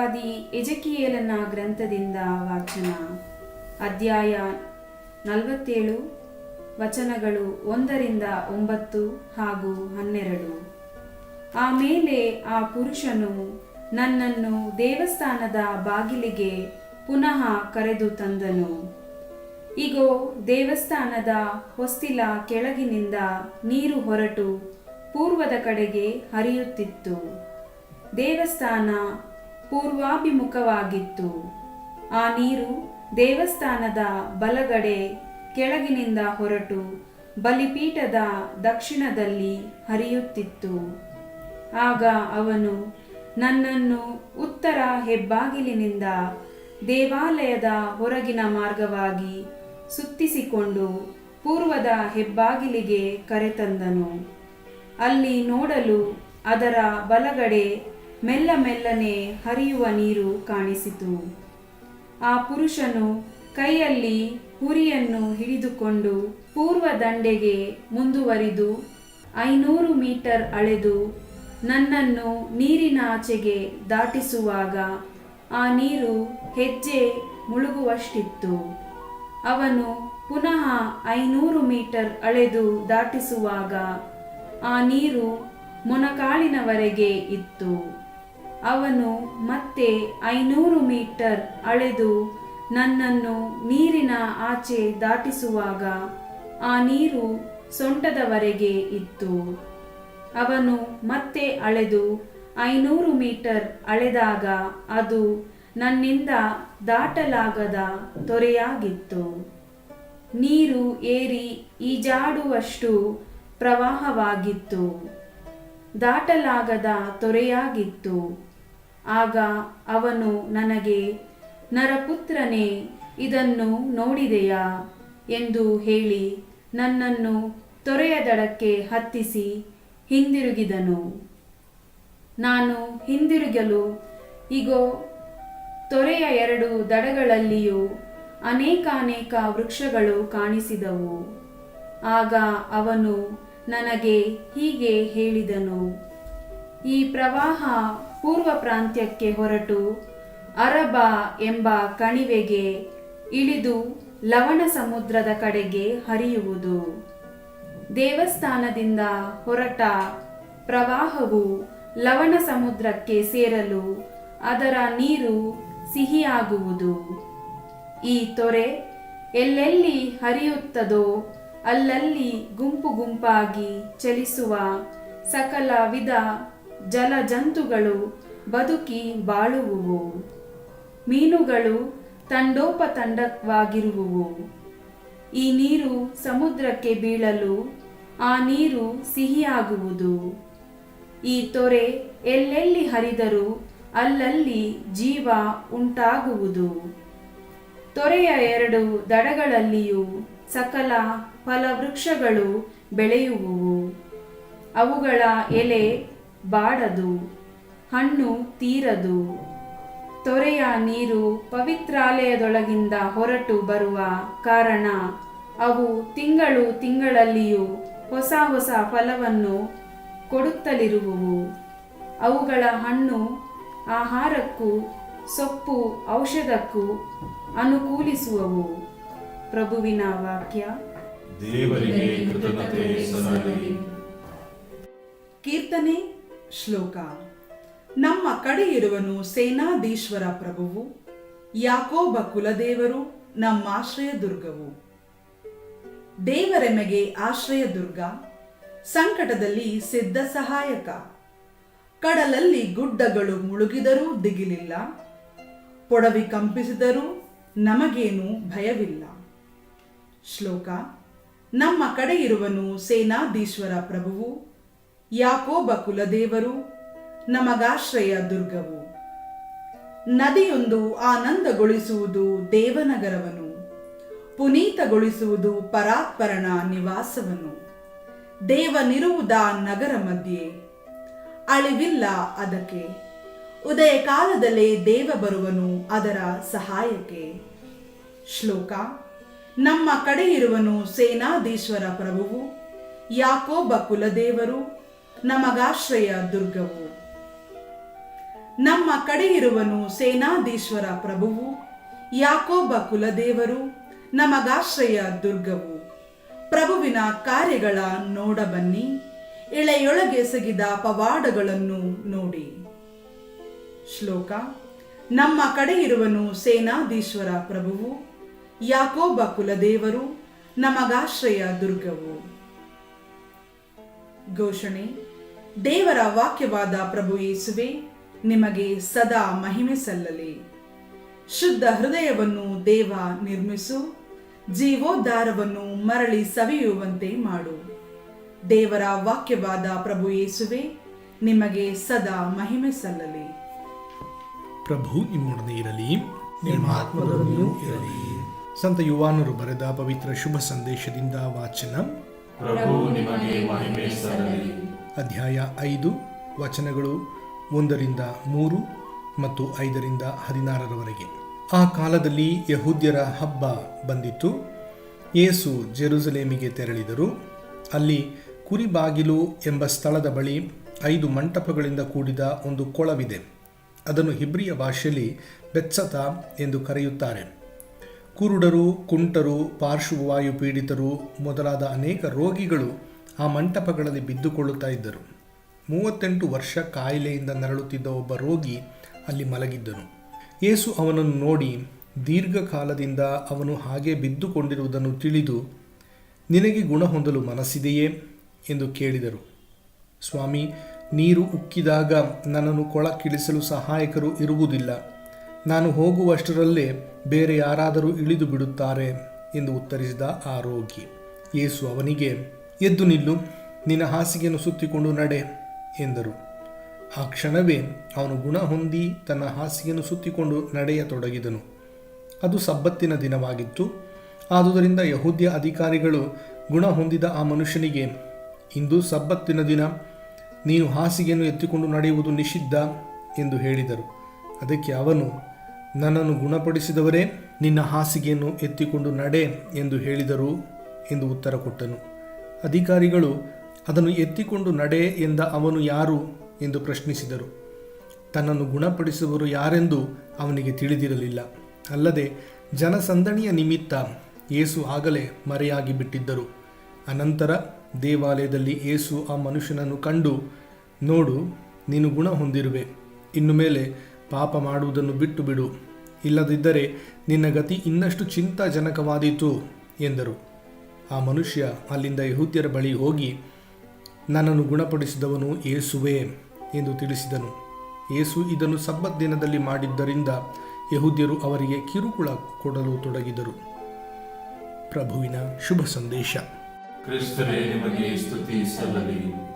ಪ್ರವಾದಿ ಎಜಕಿಯೇಲನ ಗ್ರಂಥದಿಂದ ವಾಚನ. ಅಧ್ಯಾಯ ನಲವತ್ತೇಳು, ವಚನಗಳು ಒಂದರಿಂದ ಒಂಬತ್ತು ಹಾಗೂ ಹನ್ನೆರಡು. ಆಮೇಲೆ ಆ ಪುರುಷನು ನನ್ನನ್ನು ದೇವಸ್ಥಾನದ ಬಾಗಿಲಿಗೆ ಪುನಃ ಕರೆದು ತಂದನು. ಇಗೋ, ದೇವಸ್ಥಾನದ ಹೊಸ್ತಿಲ ಕೆಳಗಿನಿಂದ ನೀರು ಹೊರಟು ಪೂರ್ವದ ಕಡೆಗೆ ಹರಿಯುತ್ತಿತ್ತು. ದೇವಸ್ಥಾನ ಪೂರ್ವಾಭಿಮುಖವಾಗಿತ್ತು. ಆ ನೀರು ದೇವಸ್ಥಾನದ ಬಲಗಡೆ ಕೆಳಗಿನಿಂದ ಹೊರಟು ಬಲಿಪೀಠದ ದಕ್ಷಿಣದಲ್ಲಿ ಹರಿಯುತ್ತಿತ್ತು. ಆಗ ಅವನು, ನನ್ನನ್ನು ಉತ್ತರ ಹೆಬ್ಬಾಗಿಲಿನಿಂದ ದೇವಾಲಯದ ಹೊರಗಿನ ಮಾರ್ಗವಾಗಿ ಸುತ್ತಿಸಿಕೊಂಡು ಪೂರ್ವದ ಹೆಬ್ಬಾಗಿಲಿಗೆ ಕರೆತಂದನು. ಅಲ್ಲಿ ನೋಡಲು ಅದರ ಬಲಗಡೆ ಮೆಲ್ಲ ಮೆಲ್ಲನೆ ಹರಿಯುವ ನೀರು ಕಾಣಿಸಿತು. ಆ ಪುರುಷನು ಕೈಯಲ್ಲಿ ಹುರಿಯನ್ನು ಹಿಡಿದುಕೊಂಡು ಪೂರ್ವ ದಂಡೆಗೆ ಮುಂದುವರಿದು ಐನೂರು ಮೀಟರ್ ಅಳೆದು ನನ್ನನ್ನು ನೀರಿನ ಆಚೆಗೆ ದಾಟಿಸುವಾಗ ಆ ನೀರು ಹೆಜ್ಜೆ ಮುಳುಗುವಷ್ಟಿತ್ತು. ಅವನು ಪುನಃ ಐನೂರು ಮೀಟರ್ ಅಳೆದು ದಾಟಿಸುವಾಗ ಆ ನೀರು ಮೊನಕಾಳಿನವರೆಗೆ ಇತ್ತು. ಅವನು ಮತ್ತೆ ಐನೂರು ಮೀಟರ್ ಅಳೆದು ನನ್ನನ್ನು ನೀರಿನ ಆಚೆ ದಾಟಿಸುವಾಗ ಆ ನೀರು ಸೊಂಟದವರೆಗೆ ಇತ್ತು. ಅವನು ಮತ್ತೆ ಅಳೆದು ಐನೂರು ಮೀಟರ್ ಅಳೆದಾಗ ಅದು ನನ್ನಿಂದ ದಾಟಲಾಗದ ತೊರೆಯಾಗಿತ್ತು. ನೀರು ಏರಿ ಈಜಾಡುವಷ್ಟು ಪ್ರವಾಹವಾಗಿತ್ತು. ದಾಟಲಾಗದ ತೊರೆಯಾಗಿತ್ತು. ಆಗ ಅವನು ನನಗೆ, ನರಪುತ್ರನೇ, ಇದನ್ನು ನೋಡಿದೆಯಾ ಎಂದು ಹೇಳಿ ನನ್ನನ್ನು ತೊರೆಯ ದಡಕ್ಕೆ ಹತ್ತಿಸಿ ಹಿಂದಿರುಗಿದನು. ನಾನು ಹಿಂದಿರುಗಲು, ಇಗೋ, ತೊರೆಯ ಎರಡು ದಡಗಳಲ್ಲಿಯೂ ಅನೇಕಾನೇಕ ವೃಕ್ಷಗಳು ಕಾಣಿಸಿದವು. ಆಗ ಅವನು ನನಗೆ ಹೀಗೆ ಹೇಳಿದನು, ಈ ಪ್ರವಾಹ ಪೂರ್ವ ಪ್ರಾಂತ್ಯಕ್ಕೆ ಹೊರಟು ಅರಬ ಎಂಬ ಕಣಿವೆಗೆ ಇಳಿದು ಲವಣ ಸಮುದ್ರದ ಕಡೆಗೆ ಹರಿಯುವುದು. ದೇವಸ್ಥಾನದಿಂದ ಹೊರಟ ಪ್ರವಾಹವು ಲವಣ ಸಮುದ್ರಕ್ಕೆ ಸೇರಲು ಅದರ ನೀರು ಸಿಹಿಯಾಗುವುದು. ಈ ತೊರೆ ಎಲ್ಲೆಲ್ಲಿ ಹರಿಯುತ್ತದೋ ಅಲ್ಲಲ್ಲಿ ಗುಂಪು ಗುಂಪಾಗಿ ಚಲಿಸುವ ಸಕಲ ವಿಧ ಜಲಜಂತುಗಳು ಬದುಕಿ ಬಾಳುವುವು. ಮೀನುಗಳು ತಂಡೋಪತಂಡವಾಗಿರುವುವು. ಈ ನೀರು ಸಮುದ್ರಕ್ಕೆ ಬೀಳಲು ಆ ನೀರು ಸಿಹಿಯಾಗುವುದು. ಈ ತೊರೆ ಎಲ್ಲೆಲ್ಲಿ ಹರಿದರೂ ಅಲ್ಲಲ್ಲಿ ಜೀವ ಉಂಟಾಗುವುದು. ತೊರೆಯ ಎರಡು ದಡಗಳಲ್ಲಿಯೂ ಸಕಲ ಫಲವೃಕ್ಷಗಳು ಬೆಳೆಯುವುವು. ಅವುಗಳ ಎಲೆ ಬಾಡದು ಹಣ್ಣು ತೀರದು ತೊರೆಯ ನೀರು ಪವಿತ್ರಾಲಯದೊಳಗಿಂದ ಹೊರಟು ಬರುವ ಕಾರಣ ಅವು ತಿಂಗಳು ತಿಂಗಳಲ್ಲಿಯೂ ಹೊಸ ಹೊಸ ಫಲವನ್ನು ಕೊಡುತ್ತಲಿರುವುವು. ಅವುಗಳ ಹಣ್ಣು ಆಹಾರಕ್ಕೂ ಸೊಪ್ಪು ಔಷಧಕ್ಕೂ ಅನುಕೂಲಿಸುವವು. ಪ್ರಭುವಿನ ವಾಕ್ಯ. ದೇವರಿಗೆ ಕೀರ್ತನೆ ಶ್ಲೋಕ. ನಮ್ಮ ಕಡೆ ಇರುವನು ಸೇನಾಧೀಶ್ವರ ಪ್ರಭುವು, ಯಾಕೋಬ ಕುಲದೇವರು ನಮ್ಮಾಶ್ರಯ ದುರ್ಗವು ದೇವರೆಮೆಗೆ ಆಶ್ರಯ ದುರ್ಗ ಸಂಕಟದಲ್ಲಿ ಸಿದ್ಧ ಸಹಾಯಕ. ಕಡಲಲ್ಲಿ ಗುಡ್ಡಗಳು ಮುಳುಗಿದರೂ ದಿಗಿಲಿಲ್ಲ, ಪೊಡವಿ ಕಂಪಿಸಿದರೂ ನಮಗೇನು ಭಯವಿಲ್ಲ. ಶ್ಲೋಕ. ನಮ್ಮ ಕಡೆ ಇರುವನು ಸೇನಾಧೀಶ್ವರ ಪ್ರಭುವು ಯಾಕೋಬ ಕುಲದೇವರು, ನಮಗಾಶ್ರಯ ದುರ್ಗವು. ನದಿಯೊಂದು ಆನಂದಗೊಳಿಸುವುದು ದೇವನಗರವನು. ಪುನೀತಗೊಳಿಸುವುದು ಪರಾತ್ಪರನ ನಿವಾಸವನ್ನು ದೇವನಿರುವುದ ನಗರ ಮಧ್ಯೆ. ಅಳಿವಿಲ್ಲ ಅದಕ್ಕೆ. ಉದಯ ಕಾಲದಲ್ಲೇ ದೇವ ಬರುವನು ಅದರ ಸಹಾಯಕ್ಕೆ. ಶ್ಲೋಕ. ನಮ್ಮ ಕಡೆಯಿರುವನು ಸೇನಾಧೀಶ್ವರ ಪ್ರಭುವು, ಯಾಕೋಬ ಕುಲದೇವರು ನಮಗಾಶ್ರಯ ದುರ್ಗವು. ನಮ್ಮ ಕಡೆಯಿರುವನು ಸೇನಾಧೀಶ್ವರ ಪ್ರಭುವು, ಯಾಕೋಬ ಕುಲದೇವರು ನಮಗಾಶ್ರಯ ದುರ್ಗವು. ಪ್ರಭುವಿನ ಕಾರ್ಯಗಳ ನೋಡ ಬನ್ನಿ ಇಳೆಯೊಳಗೆಸಗಿದ ಪವಾಡಗಳನ್ನು ನೋಡಿ. ಶ್ಲೋಕ, ನಮ್ಮ ಕಡೆಯಿರುವನು ಸೇನಾಧೀಶ್ವರ ಪ್ರಭುವು, ಯಾಕೋಬ ಕುಲದೇವರು ನಮಗಾಶ್ರಯ ದುರ್ಗವು. ಘೋಷಣೆ ದೇವರ ವಾಕ್ಯವಾದ ಪ್ರಭು ಯೇಸುವೆ ನಿಮಗೆ ಸದಾ ಮಹಿಮೆ ಸಲ್ಲಲಿ. ಶುದ್ಧ ಹೃದಯವನ್ನು ದೇವ ನಿರ್ಮಿಸು ಜೀವೋದ್ಧಾರವನ್ನು ಮರಳಿ ಸವಿಯುವಂತೆ ಮಾಡು. ದೇವರ ವಾಕ್ಯವಾದ ಪ್ರಭು ಯೇಸುವೆ ನಿಮಗೆ ಸದಾ ಮಹಿಮೆ ಸಲ್ಲಲಿ. ಪ್ರಭು ನಿಮ್ಮೊಡನೆ ಇರಲಿ ನಿಮ್ಮ ಇರಲಿ. ಸಂತ ಯುವಾನರು ಬರೆದ ಪವಿತ್ರ ಶುಭ ಸಂದೇಶದಿಂದ ವಾಚನ. ಪ್ರಭು ನಿಮಗೆ ಮಹಿಮೆ ಸಲ್ಲಲಿ. ಅಧ್ಯಾಯ ಐದು, ವಚನಗಳು ಒಂದರಿಂದ ಮೂರು ಮತ್ತು ಐದರಿಂದ ಹದಿನಾರರವರೆಗೆ. ಆ ಕಾಲದಲ್ಲಿ ಯಹೂದ್ಯರ ಹಬ್ಬ ಬಂದಿತ್ತು. ಯೇಸು ಜೆರುಸಲೇಮಿಗೆ ತೆರಳಿದರು. ಅಲ್ಲಿ ಕುರಿಬಾಗಿಲು ಎಂಬ ಸ್ಥಳದ ಬಳಿ ಐದು ಮಂಟಪಗಳಿಂದ ಕೂಡಿದ ಒಂದು ಕೊಳವಿದೆ. ಅದನ್ನು ಹಿಬ್ರಿಯ ಭಾಷೆಯಲ್ಲಿ ಬೆಚ್ಚತ ಎಂದು ಕರೆಯುತ್ತಾರೆ. ಕುರುಡರು, ಕುಂಟರು ಪಾರ್ಶ್ವವಾಯು ಪೀಡಿತರು ಮೊದಲಾದ ಅನೇಕ ರೋಗಿಗಳು ಆ ಮಂಟಪಗಳಲ್ಲಿ ಬಿದ್ದುಕೊಳ್ಳುತ್ತಾ ಇದ್ದರು. ಮೂವತ್ತೆಂಟು ವರ್ಷ ಕಾಯಿಲೆಯಿಂದ ನರಳುತ್ತಿದ್ದ ಒಬ್ಬ ರೋಗಿ ಅಲ್ಲಿ ಮಲಗಿದ್ದನು. ಯೇಸು ಅವನನ್ನು ನೋಡಿ ದೀರ್ಘಕಾಲದಿಂದ ಅವನು ಹಾಗೆ ಬಿದ್ದುಕೊಂಡಿರುವುದನ್ನು ತಿಳಿದು, ನಿನಗೆ ಗುಣ ಹೊಂದಲು ಮನಸ್ಸಿದೆಯೇ ಎಂದು ಕೇಳಿದರು. ಸ್ವಾಮಿ, ನೀರು ಉಕ್ಕಿದಾಗ ನನ್ನನ್ನು ಕೊಳಕ್ಕಿಳಿಸಲು ಸಹಾಯಕರು ಇರುವುದಿಲ್ಲ. ನಾನು ಹೋಗುವಷ್ಟರಲ್ಲೇ ಬೇರೆ ಯಾರಾದರೂ ಇಳಿದು ಬಿಡುತ್ತಾರೆ ಎಂದು ಉತ್ತರಿಸಿದ ಆ ರೋಗಿ. ಯೇಸು ಅವನಿಗೆ ಎದ್ದು ನಿಲ್ಲು, ನಿನ್ನ ಹಾಸಿಗೆಯನ್ನು ಸುತ್ತಿಕೊಂಡು ನಡೆ ಎಂದರು. ಆ ಕ್ಷಣವೇ ಅವನು ಗುಣ ಹೊಂದಿ ತನ್ನ ಹಾಸಿಗೆಯನ್ನು ಸುತ್ತಿಕೊಂಡು ನಡೆಯತೊಡಗಿದನು ಅದು ಸಬ್ಬತ್ತಿನ ದಿನವಾಗಿತ್ತು. ಆದುದರಿಂದ ಯಹೂದ್ಯ ಅಧಿಕಾರಿಗಳು ಗುಣ ಹೊಂದಿದ ಆ ಮನುಷ್ಯನಿಗೆ, ಇಂದು ಸಬ್ಬತ್ತಿನ ದಿನ, ನೀನು ಹಾಸಿಗೆಯನ್ನು ಎತ್ತಿಕೊಂಡು ನಡೆಯುವುದು ನಿಷಿದ್ಧ ಎಂದು ಹೇಳಿದರು. ಅದಕ್ಕೆ ಅವನು, ನನ್ನನ್ನು ಗುಣಪಡಿಸಿದವರೇ, ನಿನ್ನ ಹಾಸಿಗೆಯನ್ನು ಎತ್ತಿಕೊಂಡು ನಡೆ ಎಂದು ಹೇಳಿದರು ಎಂದು ಉತ್ತರ ಕೊಟ್ಟನು. ಅಧಿಕಾರಿಗಳು ಅದನ್ನು ಎತ್ತಿಕೊಂಡು ನಡೆ ಎಂದ ಅವನು ಯಾರು ಎಂದು ಪ್ರಶ್ನಿಸಿದರು. ತನ್ನನ್ನು ಗುಣಪಡಿಸುವರು ಯಾರೆಂದು ಅವನಿಗೆ ತಿಳಿದಿರಲಿಲ್ಲ. ಅಲ್ಲದೆ ಜನಸಂದಣಿಯ ನಿಮಿತ್ತ ಏಸು ಆಗಲೇ ಮರೆಯಾಗಿ ಬಿಟ್ಟಿದ್ದರು. ಅನಂತರ ದೇವಾಲಯದಲ್ಲಿ ಏಸು ಆ ಮನುಷ್ಯನನ್ನು ಕಂಡು, ನೋಡು, ನೀನು ಗುಣ ಹೊಂದಿರುವೆ. ಇನ್ನು ಮೇಲೆ ಪಾಪ ಮಾಡುವುದನ್ನು ಬಿಟ್ಟು ಬಿಡು ಇಲ್ಲದಿದ್ದರೆ ನಿನ್ನ ಗತಿ ಇನ್ನಷ್ಟು ಚಿಂತಾಜನಕವಾದೀತು, ಎಂದರು. ಆ ಮನುಷ್ಯ ಅಲ್ಲಿಂದ ಯಹೂದ್ಯರ ಬಳಿ ಹೋಗಿ, ನನ್ನನ್ನು ಗುಣಪಡಿಸಿದವನು ಏಸುವೆ ಎಂದು ತಿಳಿಸಿದನು. ಏಸು ಇದನ್ನು ಸಬ್ಬತ್ ದಿನದಲ್ಲಿ ಮಾಡಿದ್ದರಿಂದ ಯಹೂದ್ಯರು ಅವರಿಗೆ ಕಿರುಕುಳ ಕೊಡಲು ತೊಡಗಿದರು. ಪ್ರಭುವಿನ ಶುಭ ಸಂದೇಶ. ಕ್ರಿಸ್ತರೇ ನಿಮಗೆ ಸ್ತುತಿ ಸಲ್ಲಲಿ.